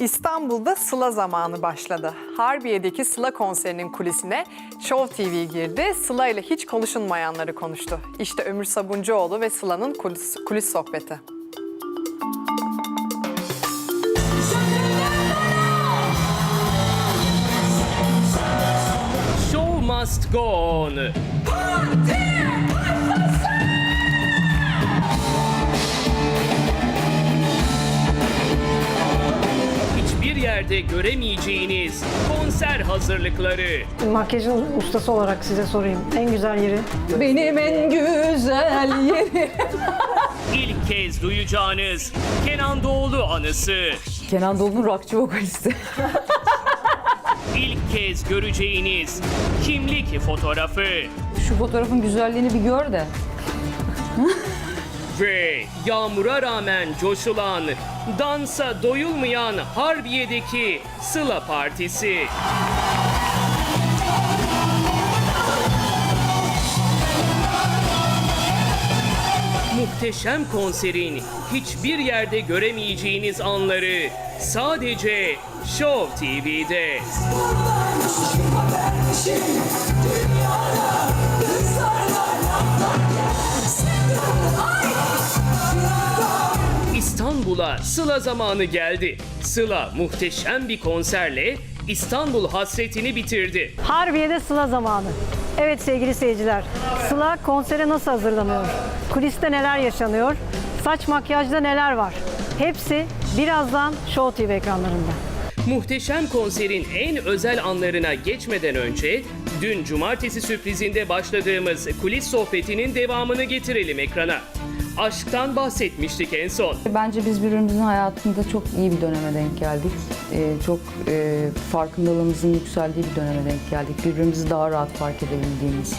İstanbul'da Sıla zamanı başladı. Harbiye'deki Sıla konserinin kulisine Show TV girdi. Sıla ile hiç konuşulmayanları konuştu. İşte Ömür Sabuncuoğlu ve Sıla'nın kulis, kulis sohbeti. Show must go on. Yerde göremeyeceğiniz konser hazırlıkları. Makyajın ustası olarak size sorayım. En güzel yeri Benim en güzel yerim. İlk kez duyacağınız Kenan Doğulu anısı. Kenan Doğulu'nun rockçı vokalisti. İlk kez göreceğiniz kimlik fotoğrafı. Şu fotoğrafın güzelliğini bir gör de. Ve yağmura rağmen coşulan, dansa doyulmayan Harbiye'deki Sıla Partisi. Muhteşem konserin hiçbir yerde göremeyeceğiniz anları sadece Show TV'de. İstanbul'a Sıla zamanı geldi. Sıla muhteşem bir konserle İstanbul hasretini bitirdi. Harbiye'de Sıla zamanı. Evet sevgili seyirciler, Sıla konsere nasıl hazırlanıyor? Kuliste neler yaşanıyor? Saç makyajda neler var? Hepsi birazdan Show TV ekranlarında. Muhteşem konserin en özel anlarına geçmeden önce dün cumartesi sürprizinde başladığımız kulis sohbetinin devamını getirelim ekrana. Aşktan bahsetmiştik en son. Bence biz birbirimizin hayatında çok iyi bir döneme denk geldik. Ee, çok e, farkındalığımızın yükseldiği bir döneme denk geldik. Birbirimizi daha rahat fark edebildiğimiz,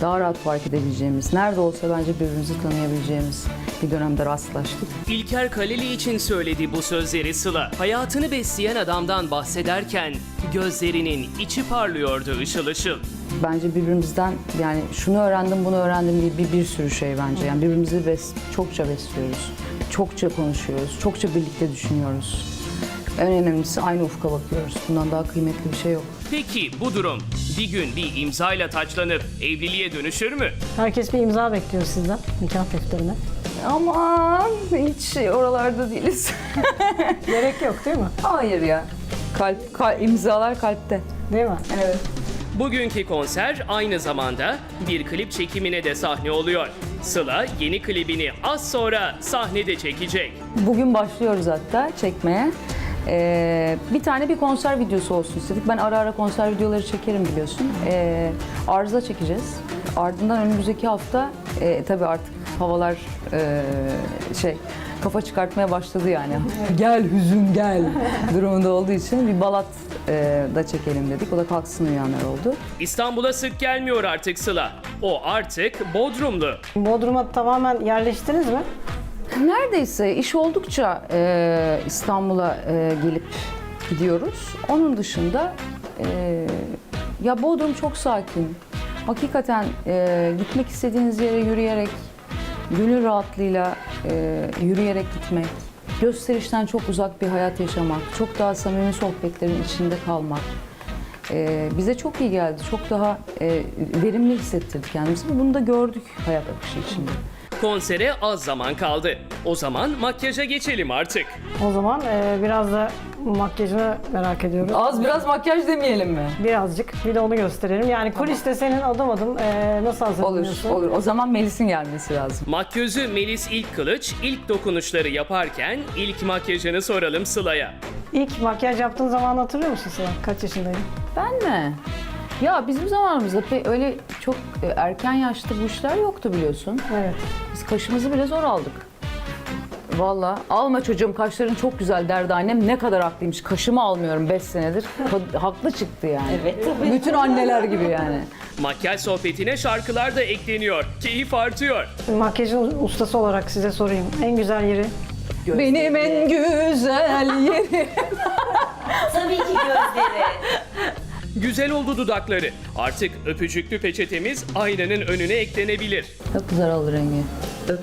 daha rahat fark edebileceğimiz, nerede olsa bence birbirimizi tanıyabileceğimiz bir dönemde rastlaştık. İlker Kaleli için söyledi bu sözleri Sıla. Hayatını besleyen adamdan bahsederken gözlerinin içi parlıyordu ışıl ışıl. Bence birbirimizden yani şunu öğrendim bunu öğrendim diye bir, bir sürü şey bence. Yani birbirimizi bes, çokça besliyoruz. Çokça konuşuyoruz. Çokça birlikte düşünüyoruz. En önemlisi aynı ufka bakıyoruz. Bundan daha kıymetli bir şey yok. Peki bu durum bir gün bir imzayla taçlanıp evliliğe dönüşür mü? Herkes bir imza bekliyor sizden nikah defterine. Aman hiç oralarda değiliz. Gerek yok değil mi? Hayır ya. Kalp, kal- imzalar kalpte. Değil mi? Evet. Bugünkü konser aynı zamanda bir klip çekimine de sahne oluyor. Sıla yeni klibini az sonra sahnede çekecek. Bugün başlıyoruz hatta çekmeye. Ee, bir tane bir konser videosu olsun istedik. Ben ara ara konser videoları çekerim biliyorsun. Ee, arıza çekeceğiz. Ardından önümüzdeki hafta e, tabii artık havalar e, şey kafa çıkartmaya başladı yani. gel hüzün gel durumunda olduğu için bir balat e, da çekelim dedik. O da kalksın uyanlar oldu. İstanbul'a sık gelmiyor artık Sıla. O artık Bodrumlu. Bodrum'a tamamen yerleştiniz mi? Neredeyse iş oldukça e, İstanbul'a e, gelip gidiyoruz. Onun dışında e, ya Bodrum çok sakin. Hakikaten e, gitmek istediğiniz yere yürüyerek, gönül rahatlığıyla e, yürüyerek gitmek, gösterişten çok uzak bir hayat yaşamak, çok daha samimi sohbetlerin içinde kalmak e, bize çok iyi geldi. Çok daha e, verimli hissettirdi kendimizi. Bunu da gördük hayat akışı içinde. Konsere az zaman kaldı. O zaman makyaja geçelim artık. O zaman e, biraz da makyajını merak ediyoruz. Az biraz makyaj demeyelim mi? Birazcık. Bir de onu gösterelim. Yani kuliste senin adım adım e, nasıl Olur, hazırlanıyorsun? olur. O zaman Melis'in gelmesi lazım. Makyözü Melis İlk Kılıç ilk dokunuşları yaparken ilk makyajını soralım Sıla'ya. İlk makyaj yaptığın zaman hatırlıyor musun sen? Kaç yaşındaydın? Ben mi? Ya bizim zamanımızda pe- öyle çok e, erken yaşta bu işler yoktu biliyorsun. Evet. Biz kaşımızı bile zor aldık. Valla alma çocuğum kaşların çok güzel derdi annem. Ne kadar haklıymış. Kaşımı almıyorum 5 senedir. Ka- Haklı çıktı yani. Evet tabii. Bütün anneler gibi yani. Makyaj sohbetine şarkılar da ekleniyor. Keyif artıyor. Makyajın ustası olarak size sorayım. En güzel yeri Benim en güzel yerim. Tabii ki gözleri. Güzel oldu dudakları. Artık öpücüklü peçetemiz aynanın önüne eklenebilir. Çok güzel oldu rengi. Öp,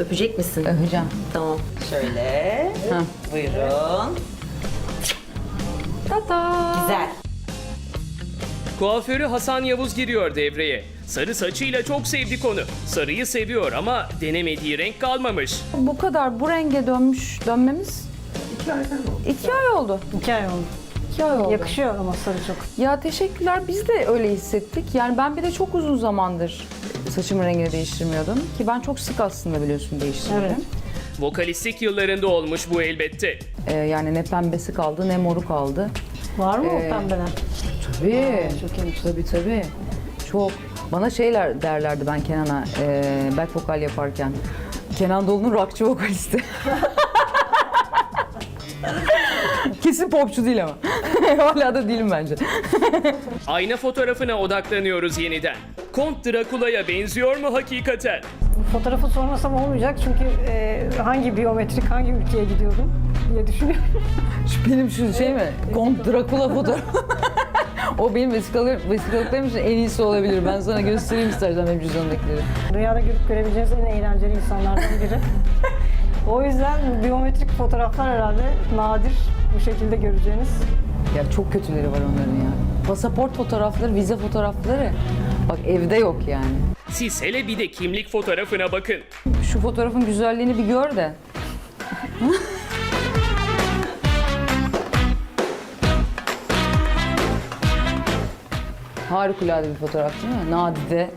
öpecek misin? Öpeceğim. Tamam. Şöyle. Ha. Buyurun. Ta-ta. Güzel. Kuaförü Hasan Yavuz giriyor devreye. Sarı saçıyla çok sevdi konu. Sarıyı seviyor ama denemediği renk kalmamış. Bu kadar bu renge dönmüş dönmemiz iki ay oldu. İki ay oldu. İki ay oldu. İki ay oldu. Yakışıyor ama sarı çok. Ya teşekkürler. Biz de öyle hissettik. Yani ben bir de çok uzun zamandır saçımın rengini değiştirmiyordum. Ki ben çok sık aslında biliyorsun değiştirdim. Evet. Vokalistlik yıllarında olmuş bu elbette. Ee, yani ne pembesi kaldı ne moru kaldı. Var mı o Ee, pembeler? Tabii. çok iyiymiş. Tabii tabii. Çok. Bana şeyler derlerdi ben Kenan'a e, back vokal yaparken. Kenan Doğulu'nun rockçı vokalisti. Kesin popçu değil ama. Hala da değilim bence. Ayna fotoğrafına odaklanıyoruz yeniden. Kont Drakula'ya benziyor mu hakikaten? Fotoğrafı sormasam olmayacak çünkü e, hangi biyometrik hangi ülkeye gidiyordum diye düşünüyorum. Şu benim şu şey mi? Kont Drakula fotoğrafı. o benim vesikalı, vesikalıklarım için en iyisi olabilir. Ben sana göstereyim istersen benim cüzdandakileri. Dünyada görüp görebileceğiniz en eğlenceli insanlardan biri. o yüzden biyometrik fotoğraflar herhalde nadir bu şekilde göreceğiniz. Ya çok kötüleri var onların ya. Pasaport fotoğrafları, vize fotoğrafları. Bak evde yok yani. Siz hele bir de kimlik fotoğrafına bakın. Şu fotoğrafın güzelliğini bir gör de. Harikulade bir fotoğraf değil mi? Nadide.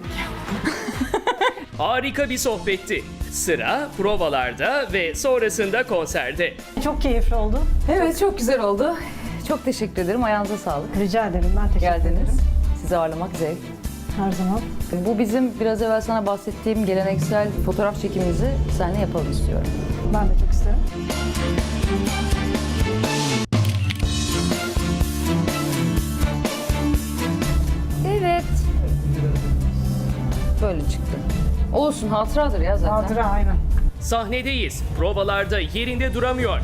Harika bir sohbetti. Sıra provalarda ve sonrasında konserde. Çok keyifli oldu. Evet çok güzel oldu. Çok teşekkür ederim. Ayağınıza sağlık. Rica ederim. Ben teşekkür Geldiniz. ederim. Sizi ağırlamak zevk. Her zaman. Bu bizim biraz evvel sana bahsettiğim geleneksel fotoğraf çekimimizi seninle yapalım istiyorum. Ben de çok isterim. Evet. Böyle çıktı. Olsun hatıradır ya zaten. Hatıra aynen. Sahnedeyiz. Provalarda yerinde duramıyor.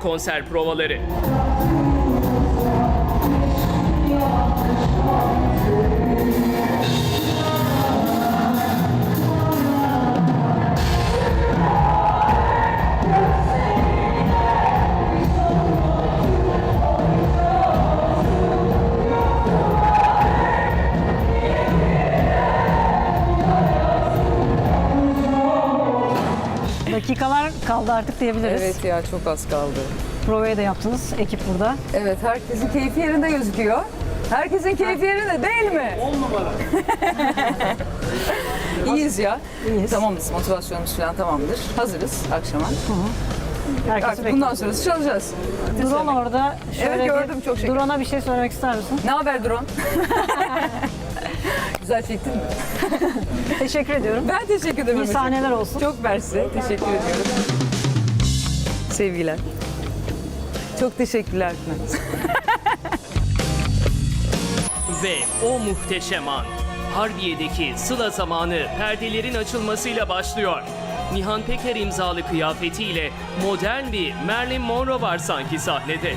Konser provaları. Dakikalar kaldı artık diyebiliriz. Evet ya çok az kaldı. Provayı da yaptınız. Ekip burada. Evet herkesin keyfi yerinde gözüküyor. Herkesin keyfi yerinde değil mi? 10 numara. İyiyiz ya. İyiyiz. Tamamız motivasyonumuz falan tamamdır. Hazırız akşama. Herkesi Artık bekliyoruz. bundan sonrası çalacağız. Drone orada. Şöyle Evet, gördüm, çok şeker. Drone'a bir şey söylemek ister misin? Ne haber drone? Güzel çektin mi? Teşekkür ediyorum. Ben teşekkür ederim. İyi sahneler olsun. Çok mersi. Teşekkür ediyorum. Sevgiler. Çok teşekkürler. Ve o muhteşem an. Harbiye'deki Sıla zamanı perdelerin açılmasıyla başlıyor. Nihan Peker imzalı kıyafetiyle modern bir Marilyn Monroe var sanki sahnede.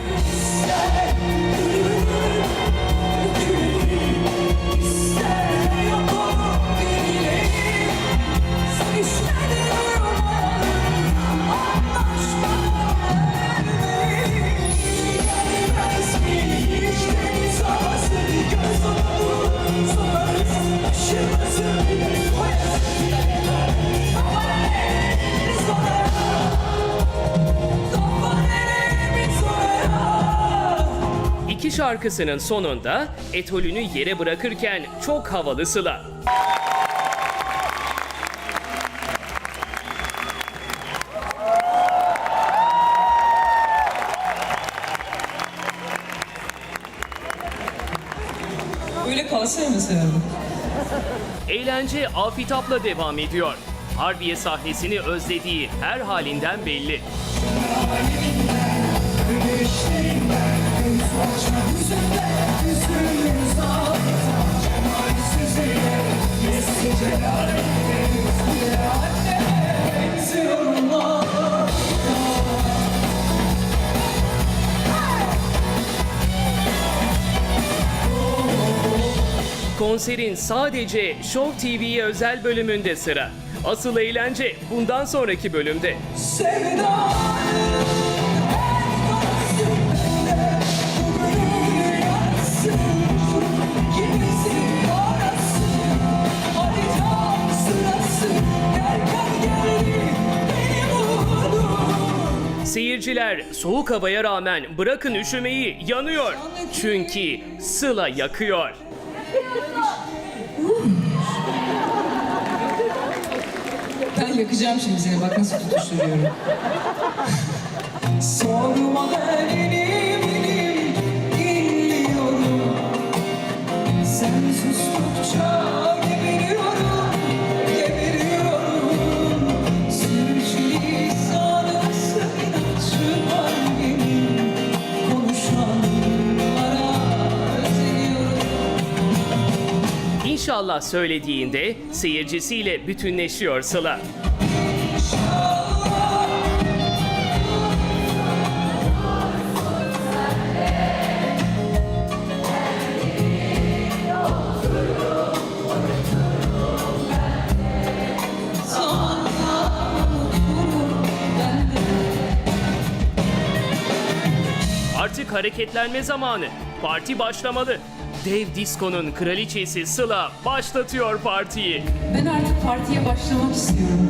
İki şarkısının sonunda etolünü yere bırakırken çok havalı Sıla. Öyle kalsaydı mesela. Eğlence afitapla devam ediyor. Harbiye sahnesini özlediği her halinden belli. Konserin sadece Show TV'ye özel bölümünde sıra. Asıl eğlence bundan sonraki bölümde. Seyirciler soğuk havaya rağmen bırakın üşümeyi yanıyor. Çünkü Sıla yakıyor. Yakacağım şimdi seni. Bak nasıl tutuşturuyorum. Sorma benim elim dinliyorum. Sen sustukça. İnşallah söylediğinde seyircisiyle bütünleşiyor Sıla. Hareketlenme zamanı. Parti başlamalı. Dev diskonun kraliçesi Sıla başlatıyor partiyi. Ben artık partiye başlamak istiyorum.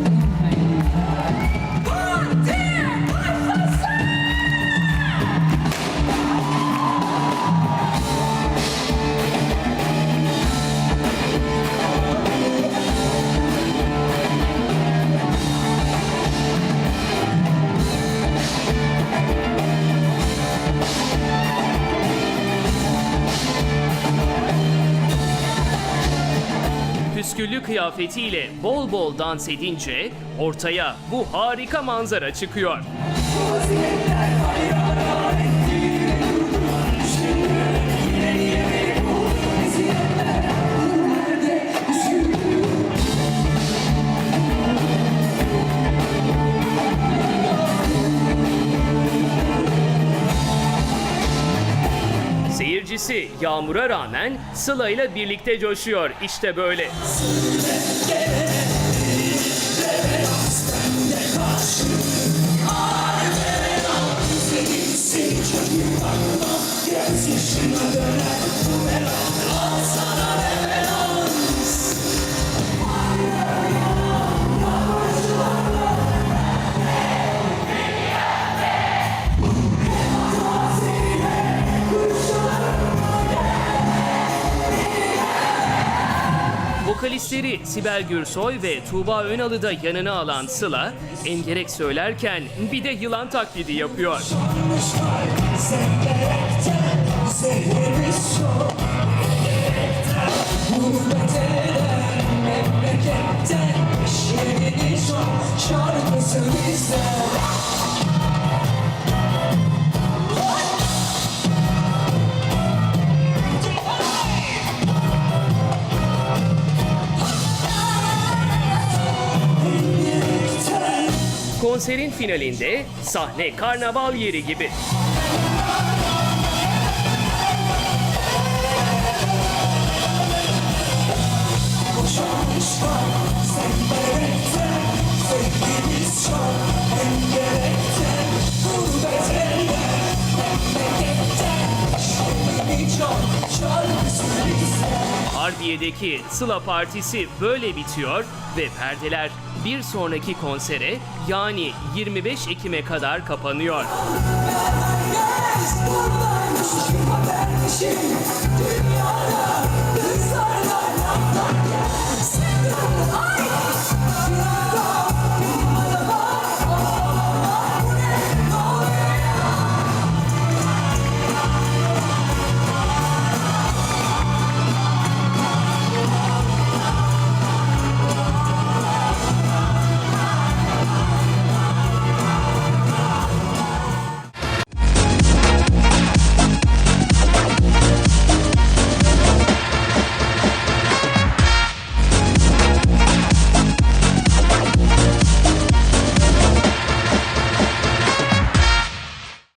Kıyafetiyle bol bol dans edince ortaya bu harika manzara çıkıyor. Seyircisi yağmura rağmen Sıla ile birlikte coşuyor. İşte böyle. Vokalistleri Sibel Gürsoy ve Tuğba Önal'ı da yanına alan Sıla, engerek söylerken bir de yılan taklidi yapıyor. Konserin finalinde sahne karnaval yeri gibi. Harbiye'deki Sıla Partisi böyle bitiyor ve perdeler bir sonraki konsere yani 25 Ekim'e kadar kapanıyor. Dünyada kızlarla laflar gel Sevdim ay